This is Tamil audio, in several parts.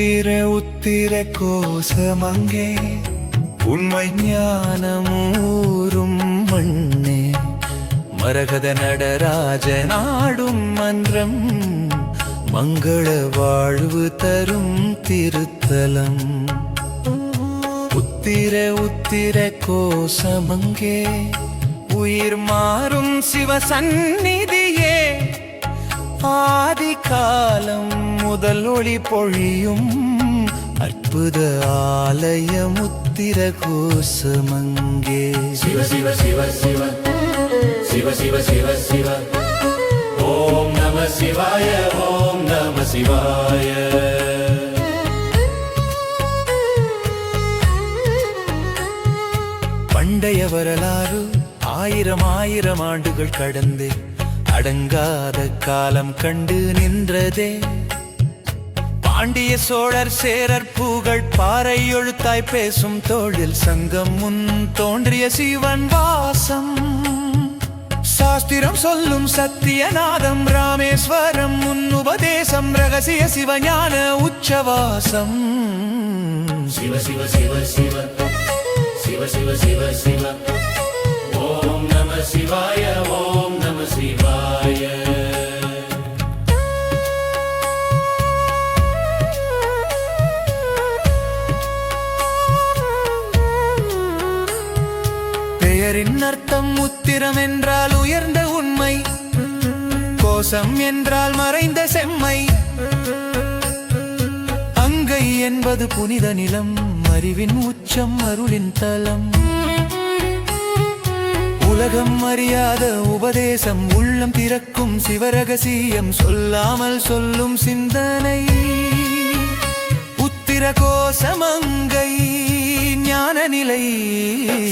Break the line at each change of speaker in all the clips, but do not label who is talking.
உத்திர உத்திர கோசமங்கே உண்மை ஞானமூரும் மண்ணே மரகத நடராஜ நாடும் மன்றம் மங்கள வாழ்வு தரும் திருத்தலம். உத்திர உத்திர கோசமங்கே உயிர் மாறும் சிவசந்நிதியே. ஆதி காலம் முதல் ஒளி பொழியும் அற்புத ஆலயம் உத்திர கோசமங்கே
சிவ சிவ சிவ சிவ. சிவ சிவ சிவ சிவ. ஓம் நம சிவாய ஓம் நம சிவாய.
பண்டைய வரலாறு ஆயிரம் ஆயிரம் ஆண்டுகள் கடந்து. அடங்காத காலம் கண்டு நின்றதே. பாண்டிய சோழர் சேரர் பூகள் பாறை எழுத்தாய் பேசும் தோழில் சங்கம் முன் தோன்றிய சிவன் வாசம். சாஸ்திரம் சொல்லும் சத்தியநாதம் ராமேஸ்வரம் முன் உபதேசம் ரகசிய சிவஞான உச்சவாசம்.
சிவ சிவ சிவ சிவ. சிவ சிவ சிவ சிவ. ஓம் நம சிவாய ஓம் நம சிவாய.
அர்த்தம் உத்திரம் என்றால் உயர்ந்த உண்மை. கோசம் என்றால் மறைந்த செம்மை. அங்கை என்பது புனித நிலம் அறிவின் உச்சம் அருளின் தலம். உலகம் அறியாத உபதேசம் உள்ளம் திறக்கும் சிவரகசியம் சொல்லாமல் சொல்லும் சிந்தனை. உத்திர கோசமங்கை ஞான நிலை.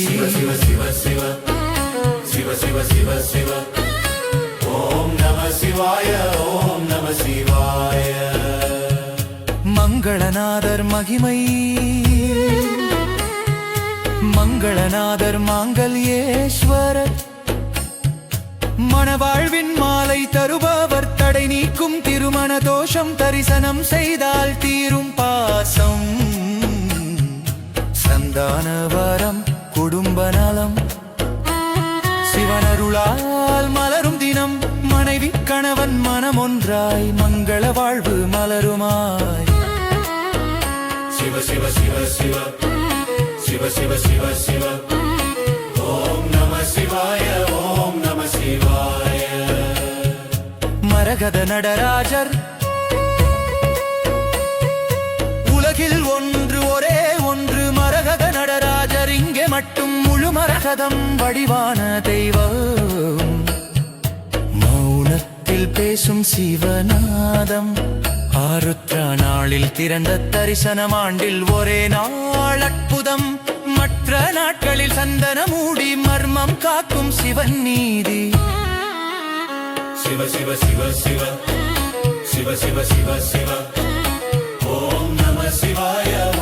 சிவ சிவ சிவ சிவ. சிவ சிவ சிவ சிவ. ஓம் நம சிவாய ஓம் நம சிவாய.
மங்களநாதர் மகிமை. மங்களநாதர் மாங்கல்யேஸ்வரர் மணவாழ்வின் மாலை தருபவர் தடை நீக்கும் திருமண தோஷம் தரிசனம் செய்தால் தீரும் பாசம். சந்தான வரம் குடும்ப நலம். சிவனருளால் மலரும் தினம் மனைவி கணவன் மனம் ஒன்றாய் மங்கள வாழ்வு மலருமாய்.
சிவ சிவ சிவ சிவ. சிவ சிவ சிவ சிவ. ஓம் நம சிவாய ஓம் நம சிவாய.
மரகத நடராஜர். உலகில் ஒன்று ஒரே மரகத இங்கே மட்டும் முழு மரகதம் வடிவான தெய்வம். மௌனத்தில் பேசும் சிவநாதம். ஆருத்ர நாளில் திறந்த தரிசனம் ஆண்டில் ஒரே நாள் அற்புதம். மற்ற நாட்களில் சந்தன மூடி மர்மம் காக்கும் சிவன் நீதி.
சிவ சிவ சிவ சிவ. சிவ சிவ சிவ சிவ. ஓம் நம சிவாய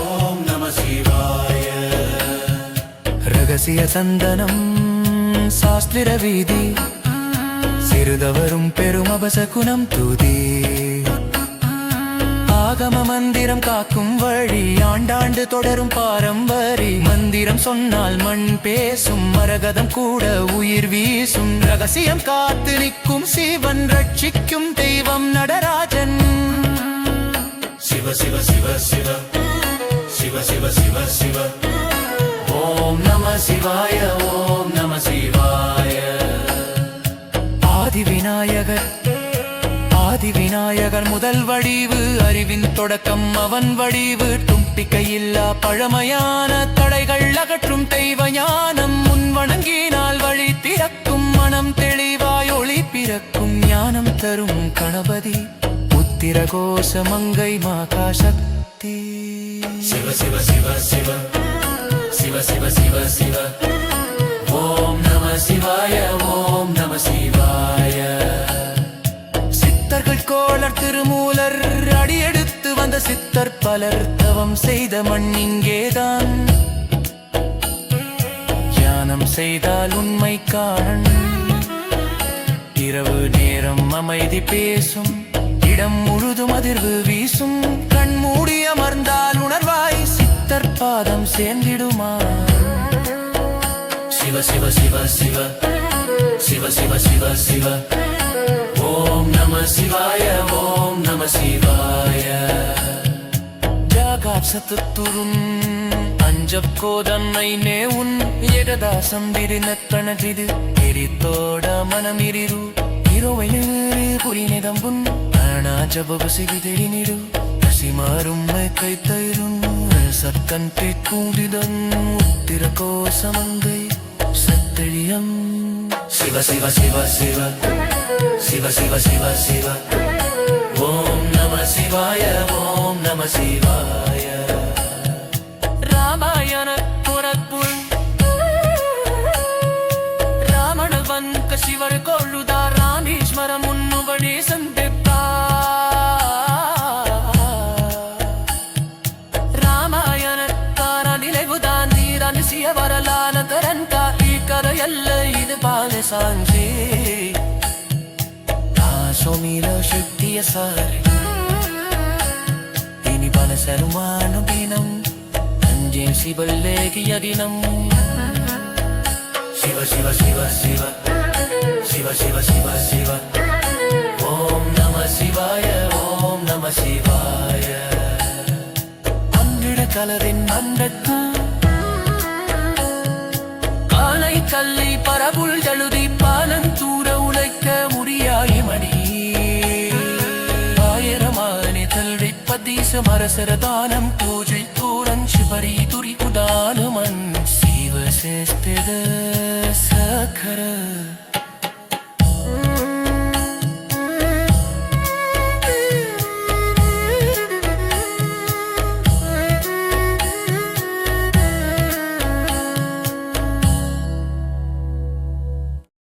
ரகசிய சந்தனம் சாஸ்திர வீதி. சிறுதவரும் பெரும் அபச குணம் தூதி. ஆகம மந்திரம் காக்கும் வழி ஆண்டாண்டு தொடரும் பாரம்பரி. மந்திரம் சொன்னால் மண் பேசும் மரகதம் கூட உயிர் வீசும். ரகசியம் காத்து நிற்கும் சிவன் ரட்சிக்கும் தெய்வம் நடராஜன்.
சிவ சிவ சிவ சிவ. சிவ சிவ சிவ சிவ. சிவாய ஓம் நம சிவாய.
ஆதி விநாயகர் ஆதி விநாயகர் முதல் வடிவு அறிவின் தொடக்கம் அவன் வடிவு. தும்பிக்கையில்லா பழமையான தடைகள் அகற்றும் தெய்வ ஞானம் முன் வணங்கினால் வழி திறக்கும் மனம் தெளிவாய் ஒளி பிறக்கும் ஞானம் தரும் கணபதி. உத்திர கோஷ மங்கை மாகா சக்தி
சிவ சிவ சிவ சிவ. சிவ சிவ சிவ சிவ. ஓம் நம சிவாய ஓம் நம சிவாய.
சித்தர்கள் கோளர் திருமூலர் அடியெடுத்து வந்த சித்தர் பலர் தவம் செய்த மண் இங்கேதான். தியானம் செய்தால் உண்மை காண் இரவு நேரம் அமைதி பேசும். இடம் முழுதும் அதிர்வு வீசும். கண் மூடி அமர்ந்தால் மனம் சேர்ந்திடுமா?
சிவ சிவ சிவ சிவ. சிவ சிவ சிவ சிவ. ஓம் நம சிவாய ஓம் நம சிவாய.
ஜாகாப் சத்துத்துரும் அஞ்சக்கோ தன்னை நேவுன் ஏகதாசம் விரின கணதிது எரித்தோட மனமிரிரு இரோவெழு புரிநிதம்புன் அணா ஜபபசி விதிரினிரு பசி மாறும் கைத்தருண் கூடிதன் உத்திர கோசமங்கை சத்தழியம்.
சிவ சிவ சிவ சிவ. சிவ சிவ சிவ சிவ. ஓம் நம சிவாய ஓம் நம சிவாய.
ராமாயண சாஞ்சி సోమిలో శుద్ధియ సారి ఇని బలసరుమాను దినం అంజేసి బల్లేకి అదినం
శివ శివ శివ శివ శివ శివ శివ శివ ఓం నమ శివాయ ఓம் నమ శివాయ
அன்னிட கலரின் அந்தத்தான் காலை கல்லை பரபுள் எழுதி பதீசம் அரசரதானம் பூஜை தூரன் சிவரி துரி உதானுமன் சிவசேஸ்திர சக்கர